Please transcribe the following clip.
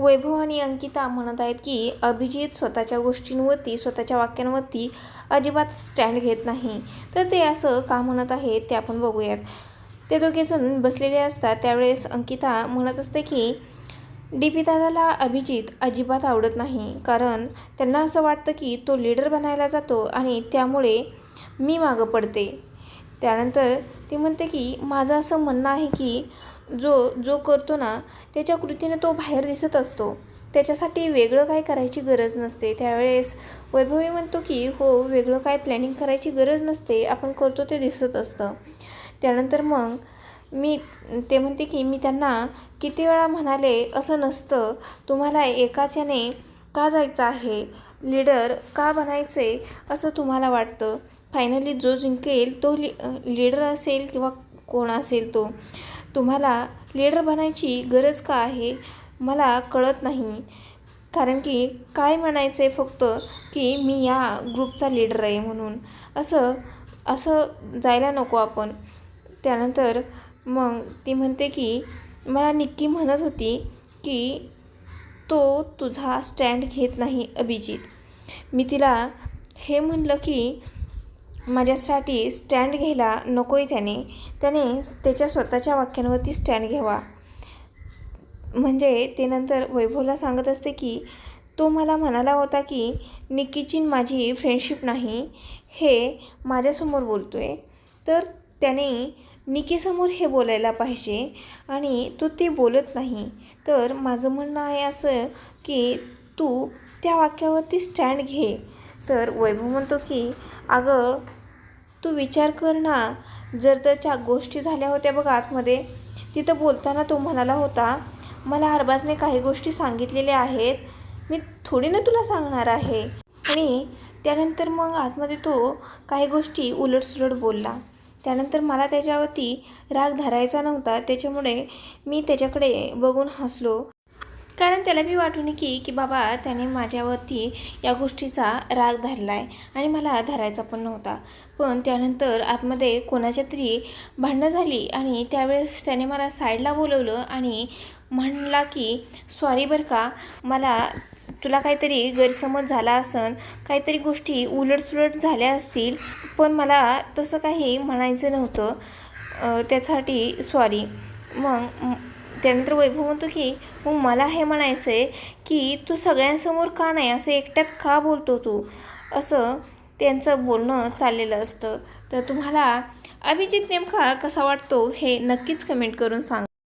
वैभव आणि अंकिता म्हणत आहेत की अभिजित स्वतःच्या गोष्टींवरती स्वतःच्या वाक्यांवरती अजिबात स्टँड घेत नाही. तर ते असं का म्हणत आहेत ते आपण बघूयात. ते दोघेजण बसलेले असतात. त्यावेळेस अंकिता म्हणत असते की डी पी दादाला अभिजित अजिबात आवडत नाही. कारण त्यांना असं वाटतं की तो लीडर बनायला जातो आणि त्यामुळे मी मागं पडते. त्यानंतर ती म्हणते की माझं असं म्हणणं आहे की जो जो करतो ना त्याच्या कृतीने तो बाहेर दिसत असतो. त्याच्यासाठी वेगळं काय करायची गरज नसते. त्यावेळेस वैभवी म्हणतो की हो वेगळं काय प्लॅनिंग करायची गरज नसते. आपण करतो ते दिसत असतं. त्यानंतर मग मी ते म्हणते की मी त्यांना किती वेळा म्हणाले असं नसतं. तुम्हाला एकाच याने का जायचं आहे? लीडर का बनायचे? असं तुम्हाला वाटतं. फायनली जो जिंकेल तो लि लीडर असेल किंवा कोण असेल तो? तुम्हाला लीडर बनायची गरज का आहे? मला कळत नाही. कारण की काय म्हणायचं आहे फक्त की मी या ग्रुपचा लीडर आहे म्हणून. असं असं जायला नको आपण. त्यानंतर मग ती म्हणते की मला निक्की म्हणत होती की तो तुझा स्टँड घेत नाही अभिजित. मी तिला हे म्हणलं की माझ्यासाठी स्टँड घ्यायला नको आहे त्याने. त्याने त्याच्या स्वतःच्या वाक्यांवरती स्टँड घ्यावा. म्हणजे ते नंतर वैभवला सांगत असते की तो मला म्हणाला होता की निक्कीची माझी फ्रेंडशिप नाही हे माझ्यासमोर बोलतो आहे तर त्याने निकीसमोर हे बोलायला पाहिजे आणि तो ते बोलत नाही. तर माझं म्हणणं आहे असं की तू त्या वाक्यावरती स्टँड घे. तर वैभव म्हणतो की अगं तू विचार कर ना. जर त्याच्या गोष्टी झाल्या होत्या बघ आतमध्ये. तिथं बोलताना तो म्हणाला होता मला अरबाजने काही गोष्टी सांगितलेल्या आहेत. मी थोडी ना तुला सांगणार आहे. आणि त्यानंतर मग आतमध्ये तो काही गोष्टी उलटसुलट बोलला. त्यानंतर मला त्याच्यावरती राग धरायचा नव्हता. त्याच्यामुळे मी त्याच्याकडे बघून हसलो. कारण त्याला बी वाटून की की बाबा त्याने माझ्यावरती या गोष्टीचा राग धरला आहे आणि मला धरायचा पण नव्हता. पण त्यानंतर आतमध्ये कोणाच्या तरी भांडणं झाली आणि त्यावेळेस त्याने मला साईडला बोलवलं आणि म्हणला की सॉरी बरं का मला तुला काहीतरी गैरसमज झाला असन काहीतरी गोष्टी उलटसुलट झाल्या असतील पण मला तसं काही म्हणायचं नव्हतं. त्यासाठी सॉरी मग त्यानंतर वैभव म्हणतो की मग मला हे म्हणायचं आहे की तू सगळ्यांसमोर का नाही असं एकट्यात का बोलतो तू? असं त्यांचं बोलणं चाललेलं असतं. तर तुम्हाला अभिजित नेमका कसा वाटतो हे नक्कीच कमेंट करून सांग.